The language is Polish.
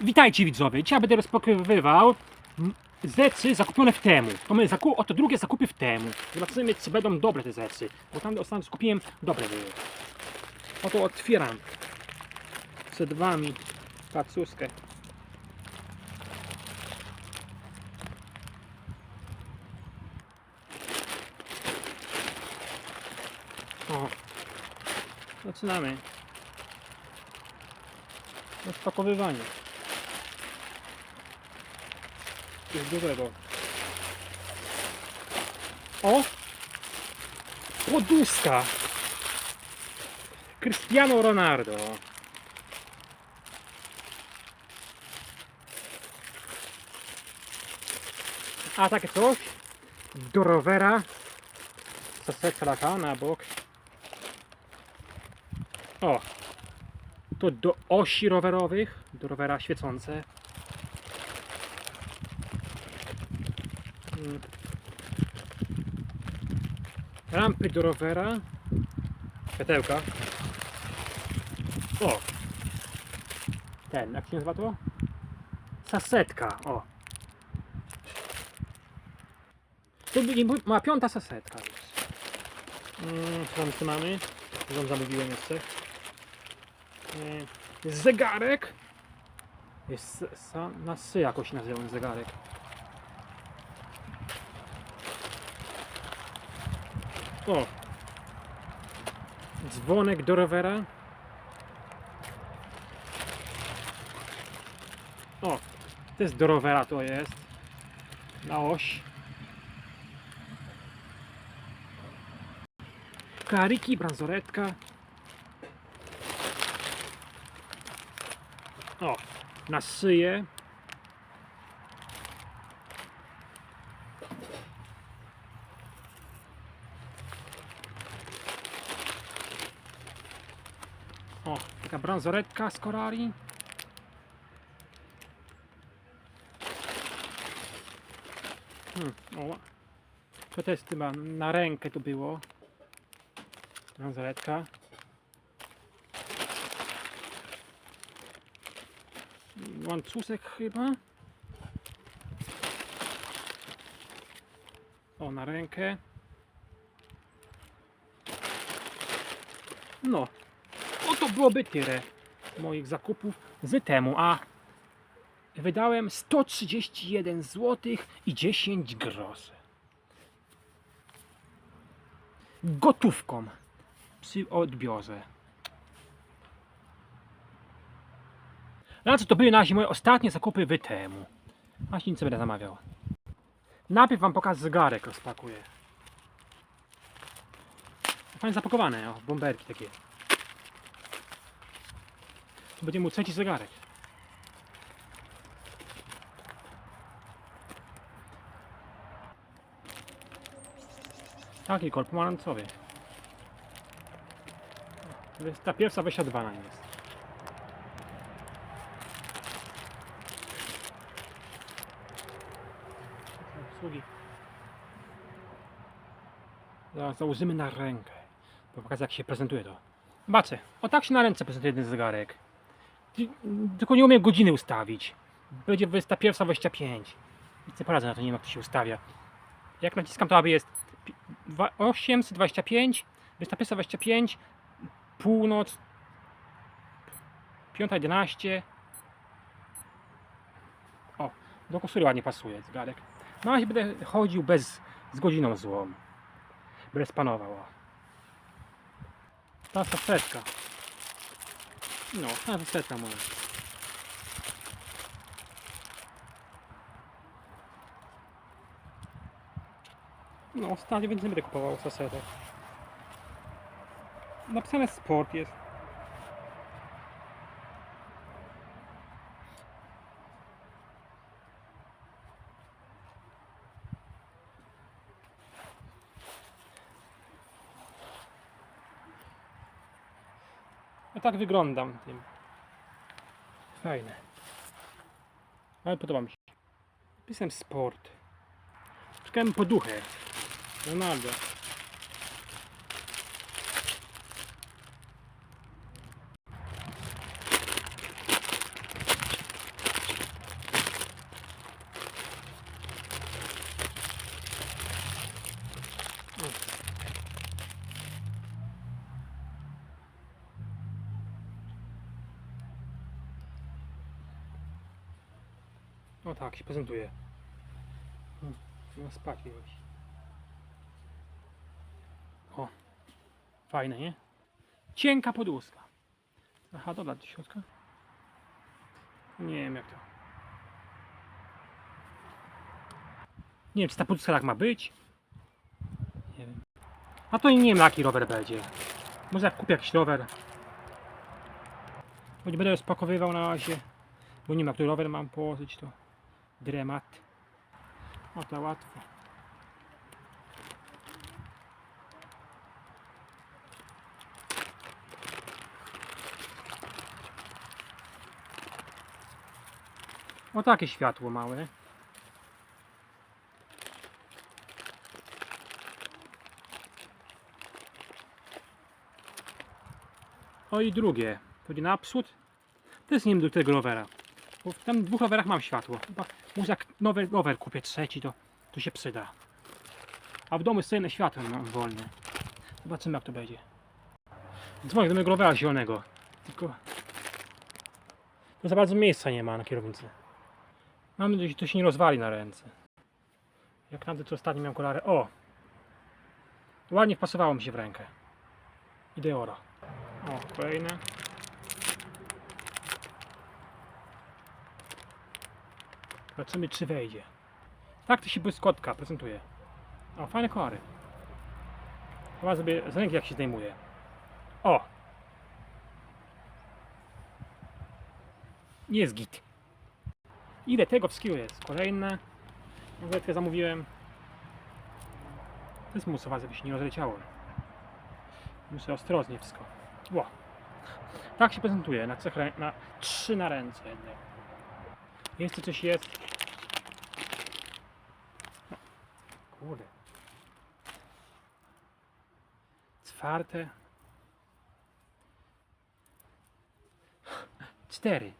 Witajcie widzowie, dzisiaj będę rozpakowywał m, zecy zakupione w temu. To my zaku oto drugie zakupy w temu. Zobaczymy czy będą dobre te zecy, bo tam ostatnio skupiłem dobre były. Oto otwieram przed wami pacuskę. O, zaczynamy. Rozpakowywanie. Coś dużego. O! Poduska! Cristiano Ronaldo. A takie coś do rowera. Taka na bok. O! To do osi rowerowych, do rowera świecące. Rampy do rowera. Światełka. O! Ten, jak się nazywa to? Sasetka, o. Będzie ma piąta sasetka już. Mm, co tam jeszcze mamy? Tam zamówiłem jeszcze? E, zegarek. Jest sa, na sy jakoś nazywa zegarek. O! Dzwonek do rowera. O! To jest do rowera to jest. Na oś. Kariki, bransoletka. O, na szyję. O, taka bransoletka z korali. Hmm, o, to też chyba na rękę to było. Bransoletka. łańcuszek chyba. O, na rękę. No, oto byłoby tyle moich zakupów z temu, a wydałem 131 zł i 10 groszy. Gotówką przy odbiorze. Na co to były nasi moje ostatnie zakupy w temu. Właśnie nic będę zamawiał. Najpierw wam pokażę zegarek rozpakuję. Fajnie zapakowane, o, bomberki takie. Będzie mój trzeci zegarek. Taki. To jest ta pierwsza bana jest. Sługi. Zaraz założymy na rękę. Bo pokażę jak się prezentuje to. Zobaczcie, o tak się na ręce prezentuje ten zegarek. Ty- Tylko nie umiem godziny ustawić. Będzie 21.25. Nic nie poradzę na to, nie wiem jak to się ustawia. Jak naciskam to aby jest pi- dwa- 825, 21.25, północ, 5.11. O, do koszuli ładnie pasuje zegarek. No się będę chodził bez, z godziną złą. Będę spanował. Ta saszetka. No, ta saszetka moja. No, ostatnio więc będę kupował sasetek. Napisane sport jest. Ja tak wyglądam tym. Fajne. Ale podoba mi się. Pisem sport. Czekałem poduchę. Ronaldo. O tak się prezentuje. No spać już. O. Fajne, nie? Cienka podłoska. Aha, dobra, do środka. Nie wiem jak to. Nie wiem, czy ta podłoska tak ma być. Nie wiem. A to nie wiem, jaki rower będzie. Może jak kupię jakiś rower. Nie będę rozpakowywał na razie. Bo nie ma, który rower mam położyć, to dremat. O, to łatwo. O, takie światło małe. O i drugie. Chodzi naprzód. To jest nie wiem do tego rowera. Bo w tam dwóch rowerach mam światło. Może jak nowy rower kupię trzeci, to, to się przyda. A w domu jest jedno światło mam wolne. Zobaczymy jak to będzie. Dzwonię do mojego rowera zielonego. Tylko... To za bardzo miejsca nie ma na kierownicy. Mam nadzieję, że to się nie rozwali na ręce. Jak na to ostatnio miałem kolarę. O! Ładnie wpasowało mi się w rękę. Ideoro. O, kolejne. Zobaczymy, czy wejdzie. Tak to się błyskotka prezentuje. O, fajne kolary. Chyba sobie z ręki jak się zdejmuje. O! Jest git. Ile tego wszystkiego jest? Kolejne. Nawet zamówiłem. To jest musowa, żeby się nie rozleciało. Muszę ostrożnie wszystko. Ło. Tak się prezentuje na, na trzy na ręce jednej. Jeszcze coś jest. Kurde. Czwarte. Cztery.